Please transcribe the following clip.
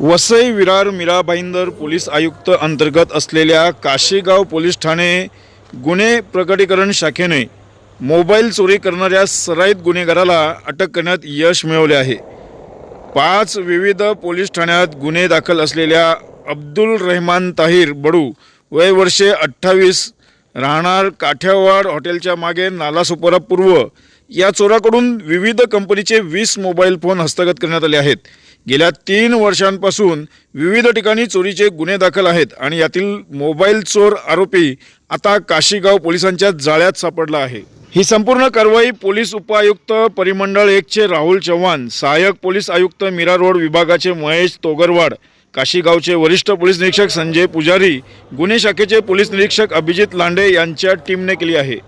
Vasai Virar मीराबाईंदर police आयुक्त अंतर्गत असलेल्या काशीगाव पोलीस ठाणे गुन्हे प्रकटीकरण शाखेने मोबाईल चोरी करणाऱ्या सराईत गुन्हेगाराला अटक करण्यात यश मिळवले आहे. पाच विविध पोलीस ठाण्यात गुन्हे दाखल असलेल्या अब्दुल रहमान ताहिर बडू वय वर्षे अठ्ठावीस राहणार काठ्यावाड हॉटेलच्या मागे नालासोपारा पूर्व. या चोराकडून विविध कंपनीचे वीस मोबाईल फोन हस्तगत करण्यात आले आहेत. गेल्या तीन वर्षांपासून विविध ठिकाणी चोरीचे गुन्हे दाखल आहेत आणि यातील मोबाईल चोर आरोपी आता काशीगाव पोलिसांच्या जाळ्यात सापडला आहे. ही संपूर्ण कारवाई पोलीस उपायुक्त परिमंडळ एकचे राहुल चव्हाण सहाय्यक पोलीस आयुक्त मीरा रोड विभागाचे महेश तोगरवाड काशीगावचे वरिष्ठ पोलीस निरीक्षक संजय पुजारी गुन्हे शाखेचे पोलीस निरीक्षक अभिजित लांडे यांच्या टीमने केली आहे.